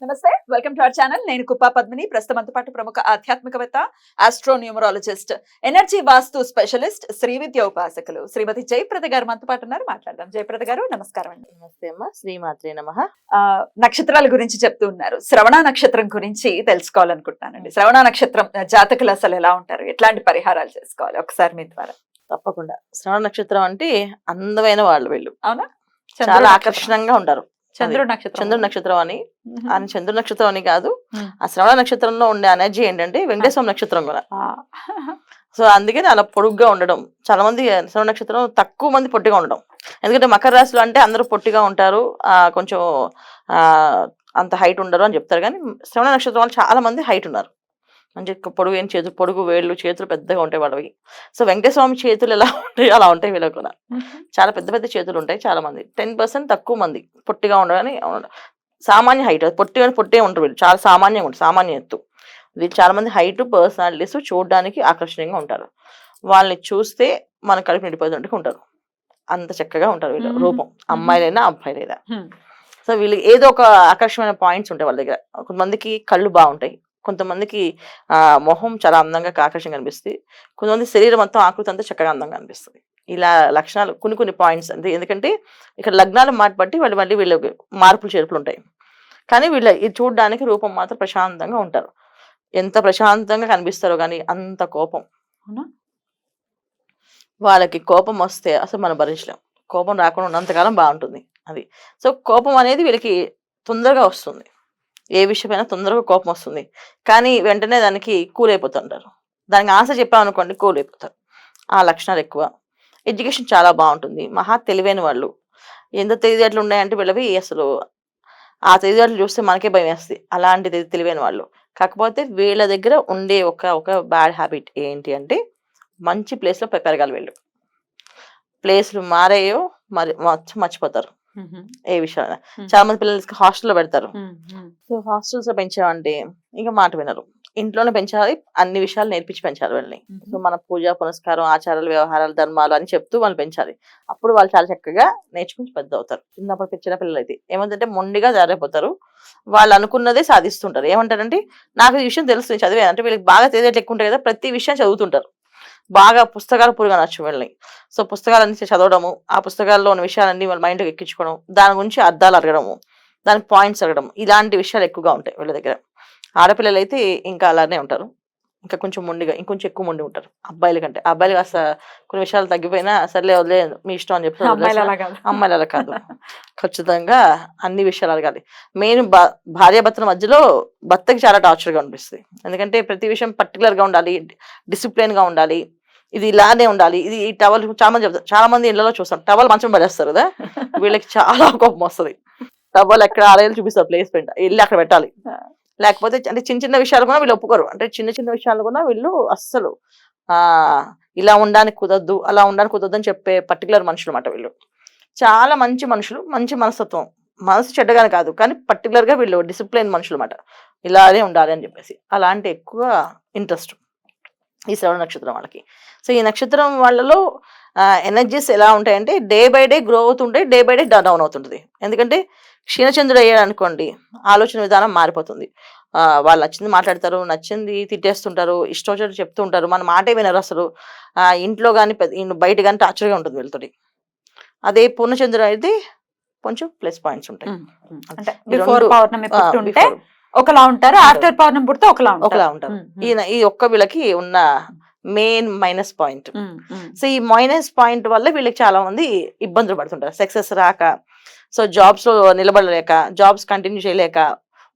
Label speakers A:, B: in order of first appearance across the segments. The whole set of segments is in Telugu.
A: నమస్తే వెల్కమ్ టు అవర్ ఛానల్. నేను కుప్పా పద్మిని ప్రస్తుతం మనతో పాటు ప్రముఖ ఆధ్యాత్మికవేత్త astronumerologist energy vastu specialist Shri Vidya ఉపాసకులు శ్రీమతి జయప్రద గారు మనతో పాటు ఉన్నారు. మాట్లాడదాం. జయప్రద గారు నమస్కారం అండి.
B: నమస్తే అమ్మ. శ్రీమాత్రే నమ.
A: నక్షత్రాల గురించి చెప్తూ ఉన్నారు. శ్రవణ నక్షత్రం గురించి తెలుసుకోవాలనుకుంటున్నానండి. శ్రవణ నక్షత్రం జాతకులు అసలు ఎలా ఉంటారు? ఎట్లాంటి పరిహారాలు చేసుకోవాలి? ఒకసారి మీ ద్వారా.
B: తప్పకుండా. శ్రవణ నక్షత్రం అంటే అందమైన వాళ్ళు వీళ్ళు.
A: అవునా?
B: చాలా. ఆకర్షణంగా ఉంటారు.
A: చంద్రుడు నక్షత్రం.
B: చంద్రుడి నక్షత్రం అని. అని చంద్రుడి నక్షత్రం అని కాదు. ఆ శ్రవణ నక్షత్రంలో ఉండే ఎనర్జీ ఏంటంటే వెంకటేశ్వర నక్షత్రం కూడా. సో అందుకని అలా పొడుగ్గా ఉండడం. చాలా మంది శ్రవణ నక్షత్రం తక్కువ మంది పొట్టిగా ఉండడం. ఎందుకంటే మకర రాశిలో అంటే అందరూ పొట్టిగా ఉంటారు. ఆ కొంచెం ఆ అంత హైట్ ఉండరు అని చెప్తారు. కానీ శ్రవణ నక్షత్రం వాళ్ళు చాలా మంది హైట్ ఉన్నారు. మంచి పొడుగు ఏం చేతులు పొడుగు వేళ్ళు చేతులు పెద్దగా ఉంటాయి వాళ్ళవి. సో వెంకటేశ్వర స్వామి చేతులు ఎలా ఉంటాయో అలా ఉంటాయి వీళ్ళకి కూడా. చాలా పెద్ద పెద్ద చేతులు ఉంటాయి చాలా మంది. టెన్ పర్సెంట్ తక్కువ మంది పొట్టిగా ఉండగానే సామాన్య హైట్ పొట్టి పొట్టే ఉంటారు వీళ్ళు. చాలా సామాన్యంగా ఉంటారు సామాన్య ఎత్తు. వీళ్ళు చాలా మంది హైట్ పర్సనాలిటీస్ చూడడానికి ఆకర్షణీయంగా ఉంటారు. వాళ్ళని చూస్తే మన కడుపు నిండిపోతుంటే ఉంటారు. అంత చక్కగా ఉంటారు వీళ్ళు. రూపం. అమ్మాయిలైనా అబ్బాయిలైనా. సో వీళ్ళకి ఏదో ఒక ఆకర్షణమైన పాయింట్స్ ఉంటాయి వాళ్ళ దగ్గర. కొంతమందికి కళ్ళు బాగుంటాయి. కొంతమందికి ఆ మొహం చాలా అందంగా ఆకర్షణగా కనిపిస్తుంది. కొంతమంది శరీరం మొత్తం ఆకృతి అంతా చక్కగా అందంగా అనిపిస్తుంది. ఇలా లక్షణాలు కొన్ని కొన్ని పాయింట్స్ అంతే. ఎందుకంటే ఇక్కడ లగ్నాలు మాట బట్టి వాళ్ళు మళ్ళీ వీళ్ళకి మార్పులు చేర్పులు ఉంటాయి. కానీ వీళ్ళ ఇది చూడడానికి రూపం మాత్రం ప్రశాంతంగా ఉంటారు. ఎంత ప్రశాంతంగా కనిపిస్తారో కానీ అంత కోపం. వాళ్ళకి కోపం వస్తే అసలు మనం భరించలేం. కోపం రాకుండా ఉన్నంతకాలం బాగుంటుంది అది. సో కోపం అనేది వీళ్ళకి తొందరగా వస్తుంది. ఏ విషయమైనా తొందరగా కోపం వస్తుంది. కానీ వెంటనే దానికి కూల్ అయిపోతుంటారు దానికి ఆన్సర్ చెప్పామనుకోండి కూల్ అయిపోతారు ఆ లక్షణాలు ఎక్కువ. ఎడ్యుకేషన్ చాలా బాగుంటుంది. మహా తెలివైన వాళ్ళు. ఎంత తెలివితేటలు ఉన్నాయంటే వీళ్ళవి అసలు ఆ తెలివితేటలు చూస్తే మనకే భయం వేస్తుంది. అలాంటి తెలివైన వాళ్ళు. కాకపోతే వీళ్ళ దగ్గర ఉండే ఒక ఒక బ్యాడ్ హ్యాబిట్ ఏంటి అంటే మంచి ప్లేస్లో పెరగాలి వీళ్ళు. ప్లేస్లు మారాయో మరి మర్చిపోతారు. ఏ విషయాలు
A: Hmm.
B: చాలా మంది పిల్లలకి హాస్టల్లో పెడతారు. సో హాస్టల్స్లో పెంచామంటే ఇంకా మాట వినరు. ఇంట్లోనే పెంచాలి అన్ని విషయాలు నేర్పించి పెంచాలి వాళ్ళని. సో మన పూజ పునస్కారం ఆచారాలు వ్యవహారాలు ధర్మాలు అని చెప్తూ వాళ్ళు పెంచాలి. అప్పుడు వాళ్ళు చాలా చక్కగా నేర్చుకుని పెద్ద అవుతారు చిన్నప్పుడు పెంచిన పిల్లలు అయితే ఏమంటే మొండిగా జారైపోతారు వాళ్ళు అనుకున్నదే సాధిస్తుంటారు. ఏమంటారంటే నాకు ఈ విషయం తెలుసు నేను చదివే అంటే వీళ్ళకి బాగా తెలియట్లు ఎక్కువ ఉంటాయి కదా ప్రతి విషయం చదువుతుంటారు. బాగా పుస్తకాలు పురుగా నచ్చు వీళ్ళని. సో పుస్తకాలన్నీ చదవడము ఆ పుస్తకాల్లో ఉన్న విషయాలన్నీ వాళ్ళ మైండ్కి ఎక్కించుకోవడం దాని గురించి అర్థాలు అడగడము దాని పాయింట్స్ అడగడం ఇలాంటి విషయాలు ఎక్కువగా ఉంటాయి వీళ్ళ దగ్గర. ఆడపిల్లలు అయితే ఇంకా అలానే ఉంటారు. ఇంకా కొంచెం మొండిగా ఇంకొంచెం ఎక్కువ మొండి ఉంటారు. అబ్బాయిల కంటే. అబ్బాయిలు కాస్త కొన్ని విషయాలు తగ్గిపోయినా సర్లే వదిలే మీ ఇష్టం అని చెప్పి
A: అమ్మాయిలు అలా కాదు.
B: ఖచ్చితంగా అన్ని విషయాలు అడగాలి. మెయిన్ భార్యాభర్తల మధ్యలో భర్తకి చాలా టార్చర్గా అనిపిస్తుంది. ఎందుకంటే ప్రతి విషయం particular గా ఉండాలి discipline గా ఉండాలి ఇది ఇలానే ఉండాలి ఇది ఈ టవల్ చాలా మంది చెప్తారు చాలా మంది ఇళ్ళలో చూస్తాం. టవల్ మంచం పడేస్తారు కదా? వీళ్ళకి చాలా కోపం వస్తుంది. టవల్ ఎక్కడ ఆడేది చూపిస్తారు ప్లేస్ పెంట వెళ్ళి అక్కడ పెట్టాలి. లేకపోతే అంటే చిన్న చిన్న విషయాలు కూడా వీళ్ళు ఒప్పుకోరు. అంటే చిన్న చిన్న విషయాలు కూడా వీళ్ళు అస్సలు ఆ ఇలా ఉండడానికి కుదరదు అలా ఉండడానికి కుదరదు అని చెప్పే పర్టికులర్ మనుషులు అన్నమాట వీళ్ళు. చాలా మంచి మనుషులు మంచి మనస్తత్వం. మనసు చెడ్డగానే కాదు కానీ పర్టికులర్గా వీళ్ళు డిసిప్లైన్ మనుషులు అన్నమాట. ఇలానే ఉండాలి అని చెప్పేసి. అలాంటి ఎక్కువ ఇంట్రెస్ట్ ఈ శ్రవణ నక్షత్రం వాళ్ళకి. సో ఈ నక్షత్రం వాళ్ళలో ఎనర్జీస్ ఎలా ఉంటాయంటే డే బై డే గ్రో అవుతుంటాయి డే బై డే డౌన్ అవుతుంటుంది. ఎందుకంటే క్షీణచంద్రుడు అయ్యాడు అనుకోండి ఆలోచన విధానం మారిపోతుంది. వాళ్ళు నచ్చింది మాట్లాడతారు నచ్చింది తిట్టేస్తుంటారు ఇష్టం వచ్చినట్టు చెప్తూ ఉంటారు మన మాటే వినరు అసలు. ఇంట్లో కానీ బయట కానీ టార్చర్గా ఉంటుంది వీళ్ళతోటి. అదే పూర్ణచంద్రుడు అయితే కొంచెం ప్లస్ పాయింట్స్ ఉంటాయి.
A: అంటే బిఫోర్ పౌర్ణమి ఉంటే ఒకలా ఉంటారు. ఆఫ్టర్ పౌర్ణమి పుడితే ఒకలా ఉంటారు.
B: ఒకలా ఉంటారు. ఈ ఒక్క వీళ్ళకి ఉన్న మెయిన్ మైనస్ పాయింట్. సో ఈ మైనస్ పాయింట్ వల్ల వీళ్ళకి చాలా మంది ఇబ్బందులు పడుతుంటారు. సక్సెస్ రాక సో జాబ్స్లో నిలబడలేక జాబ్స్ కంటిన్యూ చేయలేక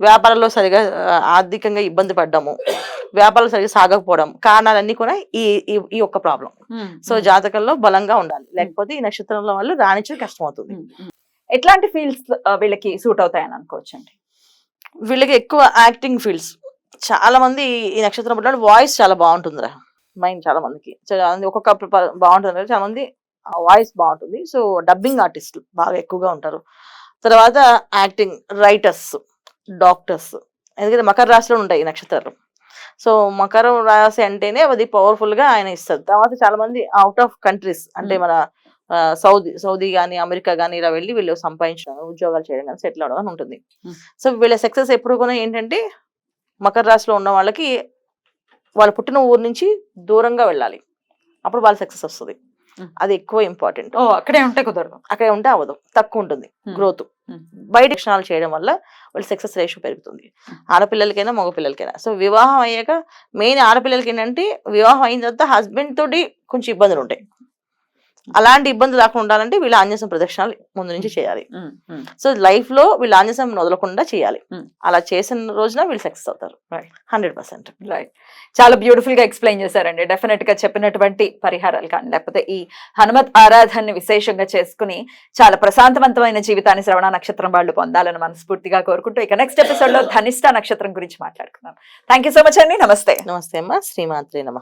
B: వ్యాపారంలో సరిగా ఆర్థికంగా ఇబ్బంది పడ్డము వ్యాపారం సరిగా సాగకపోవడం కారణాలన్నీ కూడా ఈ ఈ- ఒక్క ప్రాబ్లం. సో జాతకంలో బలంగా ఉండాలి. లేకపోతే ఈ నక్షత్రంలో వాళ్ళు రాణించడం కష్టం అవుతుంది.
A: ఎట్లాంటి ఫీల్డ్స్ వీళ్ళకి సూట్ అవుతాయని అనుకోవచ్చండి?
B: వీళ్ళకి ఎక్కువ యాక్టింగ్ ఫీల్డ్స్. చాలా మంది ఈ నక్షత్రం వాయిస్ చాలా బాగుంటుందిరా. మైండ్ చాలా మందికి. ఒక్కొక్క బాగుంటుంది చాలా మంది వాయిస్ బాగుంటుంది. సో డబ్బింగ్ ఆర్టిస్టులు బాగా ఎక్కువగా ఉంటారు. తర్వాత యాక్టింగ్ రైటర్స్ డాక్టర్స్ ఎందుకంటే మకర రాశిలో ఉంటాయి నక్షత్రాలు. సో మకర రాశి అంటేనే అది పవర్ఫుల్గా ఆయన ఇస్తారు. తర్వాత చాలా మంది అవుట్ ఆఫ్ కంట్రీస్ అంటే. మన సౌదీ సౌదీ కానీ అమెరికా కానీ ఇలా వెళ్ళి వీళ్ళు సంపాదించడం ఉద్యోగాలు చేయడం కానీ సెటిల్ అవడం ఉంటుంది. సో వీళ్ళ సక్సెస్ ఎప్పుడు కూడా ఏంటంటే మకర రాశిలో ఉన్న వాళ్ళకి వాళ్ళు పుట్టిన ఊరు నుంచి దూరంగా వెళ్ళాలి. అప్పుడు వాళ్ళ సక్సెస్ వస్తుంది. అది ఎక్కువ ఇంపార్టెంట్
A: ఓ అక్కడే ఉంటే కుదరదు.
B: అక్కడ ఉంటే అవ్వదు. తక్కువ ఉంటుంది. గ్రోత్. బయట క్షణాలు చేయడం వల్ల వాళ్ళ సక్సెస్ రేషియో పెరుగుతుంది. ఆడపిల్లలకైనా మగ పిల్లలకైనా సో వివాహం అయ్యాక మెయిన్ ఆడపిల్లలకి ఏంటంటే వివాహం అయిన తర్వాత హస్బెండ్ తోటి కొంచెం ఇబ్బందులు ఉంటాయి. అలాంటి ఇబ్బందులు రాకుండా ఉండాలంటే వీళ్ళు ఆంజనేయం ప్రదక్షిణాలు ముందు నుంచి చేయాలి. సో లైఫ్లో వీళ్ళు ఆంజనేయం వదలకుండా చేయాలి. అలా చేసిన రోజున వీళ్ళు సక్సెస్ అవుతారు. Hundred percent.
A: రైట్ చాలా బ్యూటిఫుల్గా ఎక్స్ప్లెయిన్ చేశారండి. డెఫినెట్గా చెప్పినటువంటి పరిహారాలు కానీ లేకపోతే ఈ హనుమత్ ఆరాధనని విశేషంగా చేసుకుని చాలా ప్రశాంతవంతమైన జీవితాన్ని శ్రవణ నక్షత్రం వాళ్ళు పొందాలని మనస్ఫూర్తిగా కోరుకుంటూ ఇక నెక్స్ట్ ఎపిసోడ్లో ధనిష్ట నక్షత్రం గురించి మాట్లాడుకుందాం. థ్యాంక్ యూ సో మచ్ అండి. నమస్తే.
B: నమస్తే అమ్మా. శ్రీమాత్రే నమ.